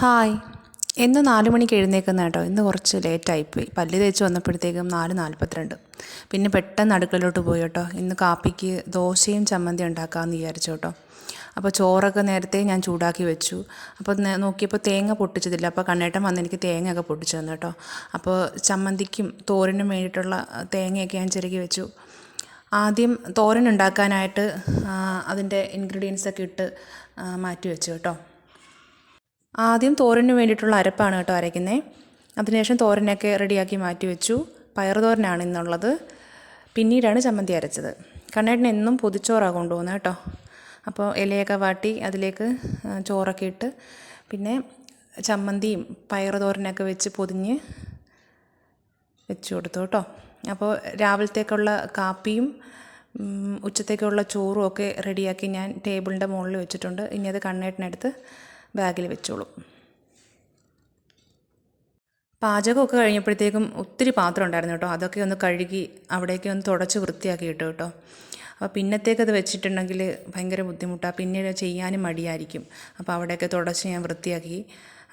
Hi. ഇന്ന് നാല് മണിക്ക് എഴുന്നേൽക്കുന്ന കേട്ടോ. ഇന്ന് കുറച്ച് ലേറ്റായിപ്പോയി പല്ല് തേച്ച് വന്നപ്പോഴത്തേക്കും നാല് നാൽപ്പത്തിരണ്ട് പിന്നെ പെട്ടെന്ന് അടുക്കളയിലോട്ട് പോയി കേട്ടോ. ഇന്ന് കാപ്പിക്ക് ദോശയും ചമ്മന്തി ഉണ്ടാക്കാമെന്ന് വിചാരിച്ചു കേട്ടോ. അപ്പോൾ ചോറൊക്കെ നേരത്തെ ഞാൻ ചൂടാക്കി വെച്ചു. അപ്പോൾ നോക്കിയപ്പോൾ തേങ്ങ പൊട്ടിച്ചതില്ല. അപ്പോൾ കണ്ണേട്ടൻ വന്ന് എനിക്ക് തേങ്ങയൊക്കെ പൊട്ടിച്ചു തന്നു കേട്ടോ. അപ്പോൾ ചമ്മന്തിക്കും തോരനും വേണ്ടിയിട്ടുള്ള തേങ്ങയൊക്കെ ഞാൻ ചിരകി വെച്ചു. ആദ്യം തോരൻ ഉണ്ടാക്കാനായിട്ട് അതിന്റെ ഇൻഗ്രീഡിയൻസ് ഒക്കെ ഇട്ട് മാറ്റി വെച്ചു കേട്ടോ. ആദ്യം തോരന് വേണ്ടിയിട്ടുള്ള അരപ്പാണ് കേട്ടോ അരയ്ക്കുന്നത് അതിനുശേഷം തോരനൊക്കെ റെഡിയാക്കി മാറ്റി വെച്ചു. പയർ തോരനാണ് ഇന്നുള്ളത്. പിന്നീടാണ് ചമ്മന്തി അരച്ചത്. കണ്ണേട്ടൻ എന്നും പൊതിച്ചോറാണ് കൊണ്ടുപോകുന്നത് കേട്ടോ. അപ്പോൾ ഇലയൊക്കെ വാട്ടി അതിലേക്ക് ചോറൊക്കെ ഇട്ട് പിന്നെ ചമ്മന്തിയും പയർ തോരനൊക്കെ വെച്ച് പൊതിഞ്ഞ് വെച്ചു കൊടുത്തു കേട്ടോ. അപ്പോൾ രാവിലത്തേക്കുള്ള കാപ്പിയും ഉച്ചത്തേക്കുള്ള ചോറും ഒക്കെ റെഡിയാക്കി ഞാൻ ടേബിളിന്റെ മുകളിൽ വെച്ചിട്ടുണ്ട്. ഇനി അത് കണ്ണേട്ടിനടുത്ത് ബാഗിൽ വെച്ചോളും. പാചകമൊക്കെ കഴിഞ്ഞപ്പോഴത്തേക്കും ഒത്തിരി പാത്രം ഉണ്ടായിരുന്നു കേട്ടോ. അതൊക്കെ ഒന്ന് കഴുകി അവിടേക്ക് ഒന്ന് തുടച്ച് വൃത്തിയാക്കി ഇട്ടു കേട്ടോ. അപ്പോൾ പിന്നത്തേക്ക് അത് വെച്ചിട്ടുണ്ടെങ്കിൽ ഭയങ്കര ബുദ്ധിമുട്ടാണ് പിന്നെ ചെയ്യാനും മടിയായിരിക്കും. അപ്പോൾ അവിടെയൊക്കെ തുടച്ച് ഞാൻ വൃത്തിയാക്കി.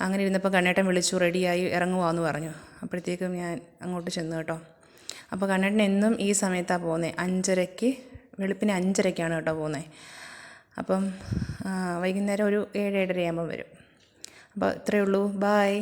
അങ്ങനെ ഇരുന്നപ്പോൾ കണ്ണേട്ടൻ വിളിച്ചു റെഡിയായി ഇറങ്ങുവാന്ന് പറഞ്ഞു. അപ്പോഴത്തേക്കും ഞാൻ അങ്ങോട്ട് ചെന്നു കേട്ടോ. അപ്പോൾ കണ്ണേട്ടൻ എന്നും ഈ സമയത്താണ് പോകുന്നത് അഞ്ചരയ്ക്ക് വെളുപ്പിന് അഞ്ചരയ്ക്കാണ് കേട്ടോ പോകുന്നത് അപ്പം വൈകുന്നേരം ഒരു ഏഴ് ഏഴര ആകുമ്പോൾ വരും. അപ്പോൾ ഇത്രയേ ഉള്ളൂ. ബായ്